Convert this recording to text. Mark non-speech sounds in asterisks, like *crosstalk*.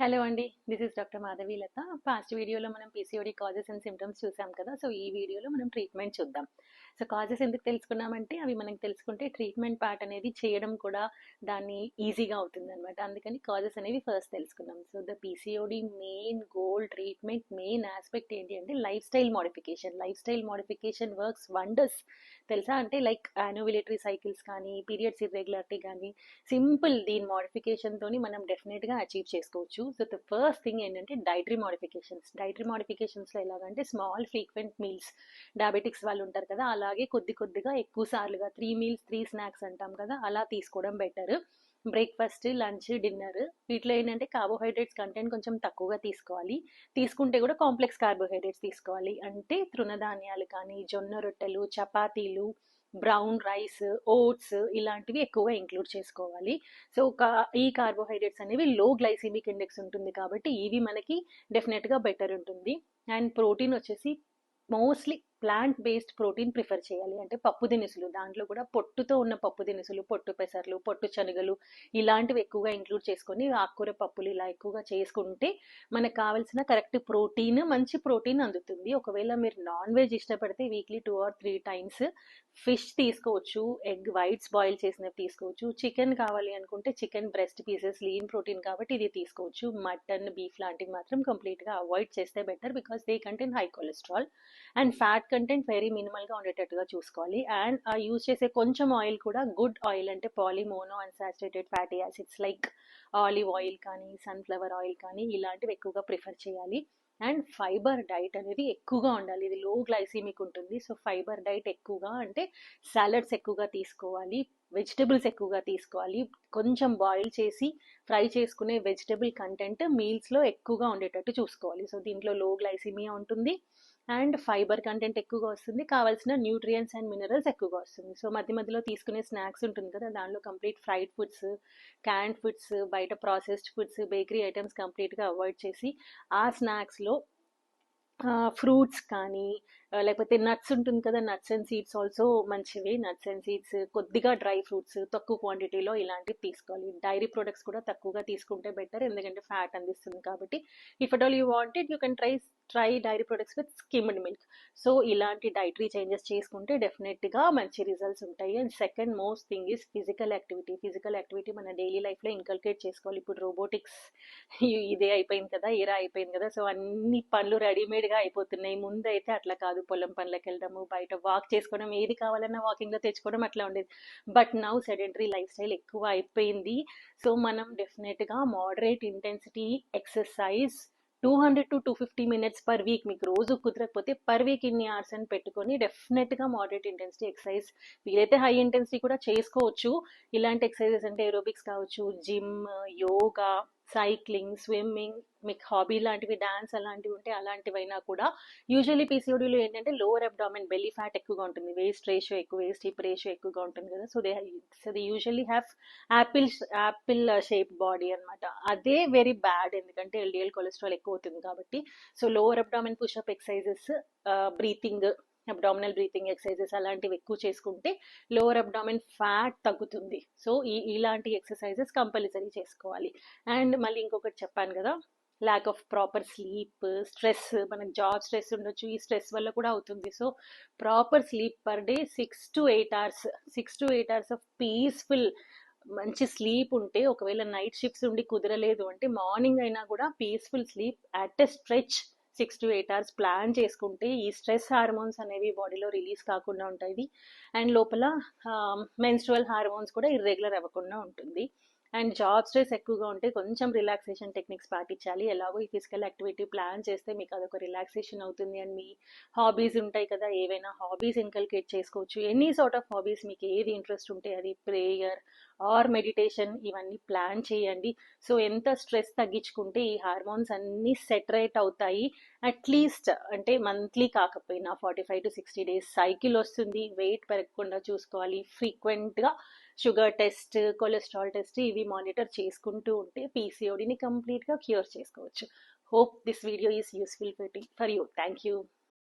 Hello అండి this is doctor Madhavi Latha. Fast వీడియోలో మనం పీసీఓడి కాజెస్ అండ్ సిమ్టమ్స్ చూసాం కదా సో ఈ వీడియోలో మనం ట్రీట్మెంట్ చూద్దాం. సో కాజెస్ ఎందుకు తెలుసుకున్నామంటే అవి మనకు తెలుసుకుంటే ట్రీట్మెంట్ పార్ట్ అనేది చేయడం కూడా దాన్ని ఈజీగా అవుతుంది అనమాట అందుకని కాజెస్ అనేవి ఫస్ట్ తెలుసుకున్నాం so the PCOD main goal treatment main aspect ఏంటి అంటే life style modification life style modification works wonders తెలుసా? అంటే లైక్ యాన్యువిలేటరీ సైకిల్స్ కానీ పీరియడ్స్ ఇర్రెగ్యులారిటీ కానీ సింపుల్ దీని మోడిఫికేషన్ తోని మనం డెఫినెట్గా అచీవ్ చేసుకోవచ్చు. సో ద ఫస్ట్ థింగ్ ఏంటంటే డైటరీ మోడిఫికేషన్స్ డైటరీ మోడిఫికేషన్స్లో ఎలాగంటే స్మాల్ ఫ్రీక్వెంట్ మీల్స్ డయాబెటిక్స్ వాళ్ళు ఉంటారు కదా అలాగే కొద్ది కొద్దిగా ఎక్కువ సార్లుగా త్రీ మీల్స్ త్రీ స్నాక్స్ అంటాం కదా అలా తీసుకోవడం బెటర్ బ్రేక్ఫాస్ట్ లంచ్ డిన్నర్ వీటిలో ఏంటంటే కార్బోహైడ్రేట్స్ కంటెంట్ కొంచెం తక్కువగా తీసుకోవాలి. తీసుకుంటే కూడా కాంప్లెక్స్ కార్బోహైడ్రేట్స్ తీసుకోవాలి. అంటే తృణధాన్యాలు కానీ జొన్న రొట్టెలు చపాతీలు బ్రౌన్ రైస్ ఓట్స్ ఇలాంటివి ఎక్కువగా ఇంక్లూడ్ చేసుకోవాలి. సో ఈ కార్బోహైడ్రేట్స్ అనేవి లో గ్లైసిమిక్ ఇండెక్స్ ఉంటుంది కాబట్టి ఇవి మనకి డెఫినెట్గా బెటర్ ఉంటుంది. అండ్ ప్రోటీన్ వచ్చేసి mostly plant based protein prefer చేయాలి. అంటే పప్పు దినుసులు దాంట్లో కూడా పొట్టుతో ఉన్న పప్పు దినుసులు పొట్టు పెసర్లు పొట్టు శనగలు ఇలాంటివి ఎక్కువగా ఇంక్లూడ్ చేసుకొని ఆకుకూర పప్పులు ఇలా ఎక్కువగా చేసుకుంటే మనకు కావాల్సిన కరెక్ట్ ప్రోటీన్ మంచి ప్రోటీన్ అందుతుంది. ఒకవేళ మీరు నాన్ వెజ్ ఇష్టపడితే weekly two or three times fish తీసుకోవచ్చు ఎగ్ వైట్స్ బాయిల్ చేసినవి తీసుకోవచ్చు చికెన్ కావాలి అనుకుంటే chicken breast pieces lean protein కాబట్టి ఇది తీసుకోవచ్చు. మటన్ బీఫ్ లాంటివి మాత్రం కంప్లీట్గా అవాయిడ్ చేస్తే better because they contain high cholesterol and fat content very మినిమల్గా ఉండేటట్టుగా చూసుకోవాలి. అండ్ ఆ యూజ్ చేసే కొంచెం ఆయిల్ కూడా గుడ్ ఆయిల్ అంటే poly mono and saturated fatty acids like olive oil కానీ సన్ఫ్లవర్ ఆయిల్ కానీ ఇలాంటివి ఎక్కువగా ప్రిఫర్ చేయాలి. అండ్ ఫైబర్ డైట్ అనేది ఎక్కువగా ఉండాలి. ఇది లో గ్లైసీమిక్ ఉంటుంది. సో ఫైబర్ డైట్ ఎక్కువగా అంటే సాలడ్స్ ఎక్కువగా తీసుకోవాలి. వెజిటబుల్స్ ఎక్కువగా తీసుకోవాలి. కొంచెం బాయిల్ చేసి ఫ్రై చేసుకునే వెజిటబుల్ కంటెంట్ మీల్స్లో ఎక్కువగా ఉండేటట్టు చూసుకోవాలి. సో దీంట్లో లో గ్లైసీమియా ఉంటుంది. అండ్ ఫైబర్ కంటెంట్ ఎక్కువగా వస్తుంది. కావాల్సిన న్యూట్రియన్స్ అండ్ మినరల్స్ ఎక్కువగా వస్తుంది. సో మధ్య మధ్యలో తీసుకునే స్నాక్స్ ఉంటుంది కదా దానిలో complete fried foods canned foods బయట ప్రాసెస్డ్ ఫుడ్స్ బేకరీ ఐటమ్స్ కంప్లీట్గా అవాయిడ్ చేసి ఆ స్నాక్స్లో ఫ్రూట్స్ కానీ లేకపోతే నట్స్ ఉంటుంది కదా నట్స్ అండ్ సీడ్స్ ఆల్సో మంచివి. నట్స్ అండ్ సీడ్స్ కొద్దిగా డ్రై ఫ్రూట్స్ తక్కువ క్వాంటిటీలో ఇలాంటివి తీసుకోవాలి. డైరీ ప్రొడక్ట్స్ కూడా తక్కువగా తీసుకుంటే బెటర్ ఎందుకంటే ఫ్యాట్ అందిస్తుంది కాబట్టి. If at all you wanted you can try try dairy products with skimmed milk so ఇలాంటి డైటరీ చేంజెస్ చేసుకుంటే డెఫినెట్గా మంచి రిజల్ట్స్ ఉంటాయి. And second most thing is physical activity physical activity మన డైలీ లైఫ్లో ఇన్కల్కేట్ చేసుకోవాలి. ఇప్పుడు రోబోటిక్స్ *laughs* ఇదే అయిపోయింది కదా ఇరా అయిపోయింది కదా. సో అన్ని పనులు రెడీమేడ్గా అయిపోతున్నాయి. ముందు అయితే అట్లా కాదు. పొలం పనులకు వెళ్ళడము బయట వాక్ చేసుకోవడం ఏది కావాలన్నా వాకింగ్లో తెచ్చుకోవడం అట్లా ఉండేది. But now sedentary life style ఎక్కువ అయిపోయింది. సో మనం డెఫినెట్గా moderate intensity exercise two hundred to two fifty minutes per week మీకు రోజు కుదరకపోతే పర్ వీక్ ఇన్ని అవర్స్ అని పెట్టుకొని డెఫినెట్గా మోడరేట్ ఇంటెన్సిటీ ఎక్సర్సైజ్ వీలైతే హై ఇంటెన్సిటీ కూడా చేసుకోవచ్చు. ఇలాంటి ఎక్సర్సైజెస్ అంటే ఏరోబిక్స్ కావచ్చు జిమ్ యోగా సైక్లింగ్ స్విమ్మింగ్ మీకు హాబీ లాంటివి డాన్స్ అలాంటివి ఉంటే అలాంటివైనా కూడా యూజువల్లీ పీసీఓడీలో ఏంటంటే లోవర్ అబ్డామిన్ బెల్లీ ఫ్యాట్ ఎక్కువగా ఉంటుంది. వేస్ట్ రేషియో ఎక్కువ వేస్ట్ హిప్ రేషియో ఎక్కువగా ఉంటుంది కదా. So they so they usually have apple apple shape body అనమాట అదే వెరీ బ్యాడ్ ఎందుకంటే ఎల్డిఎల్ కొలెస్ట్రాల్ ఎక్కువ అవుతుంది కాబట్టి. So lower abdomen pushup exercises breathing abdominal breathing exercises అలాంటివి ఎక్కువ చేసుకుంటే లోవర్ అబ్డామిన్ ఫ్యాట్ తగ్గుతుంది. సో ఈ ఇలాంటి ఎక్సర్సైజెస్ కంపల్సరీ చేసుకోవాలి. అండ్ మళ్ళీ ఇంకొకటి చెప్పాను కదా lack of proper sleep stress మనకు జాబ్ స్ట్రెస్ ఉండొచ్చు ఈ స్ట్రెస్ వల్ల కూడా అవుతుంది. So proper sleep per day six to eight hours six to eight hours of peaceful మంచి స్లీప్ ఉంటే ఒకవేళ నైట్ షిఫ్ట్స్ ఉండి కుదరలేదు అంటే మార్నింగ్ అయినా కూడా peaceful sleep at a stretch six to eight hours plan చేసుకుంటే ఈ స్ట్రెస్ హార్మోన్స్ అనేవి బాడీలో రిలీజ్ కాకుండా ఉంటాయి. అండ్ లోపల మెన్స్ట్రువల్ హార్మోన్స్ కూడా ఇర్రెగ్యులర్ అవ్వకుండా ఉంటుంది. అండ్ జాబ్ స్ట్రెస్ ఎక్కువగా ఉంటే కొంచెం రిలాక్సేషన్ టెక్నిక్స్ పాటించాలి. ఎలాగో ఈ ఫిజికల్ యాక్టివిటీ ప్లాన్ చేస్తే మీకు అదొక రిలాక్సేషన్ అవుతుంది అండ్ మీ హాబీస్ ఉంటాయి కదా ఏవైనా హాబీస్ ఇన్కల్కేట్ చేసుకోవచ్చు. ఎనీ సార్ట్ ఆఫ్ హాబీస్ మీకు ఏది ఇంట్రెస్ట్ ఉంటే అది ప్రేయర్ ఆర్ మెడిటేషన్ ఇవన్నీ ప్లాన్ చేయండి. సో ఎంత స్ట్రెస్ తగ్గించుకుంటే ఈ హార్మోన్స్ అన్నీ సెటరేట్ అవుతాయి. అట్లీస్ట్ అంటే మంత్లీ కాకపోయినా forty five to sixty days cycle వస్తుంది. వెయిట్ పెరగకుండా చూసుకోవాలి. ఫ్రీక్వెంట్గా షుగర్ టెస్ట్ కొలెస్ట్రాల్ టెస్ట్ ఇవి మానిటర్ చేసుకుంటూ ఉంటే పీసీఓడిని కంప్లీట్గా క్యూర్ చేసుకోవచ్చు. Hope this video is useful for you. Thank you.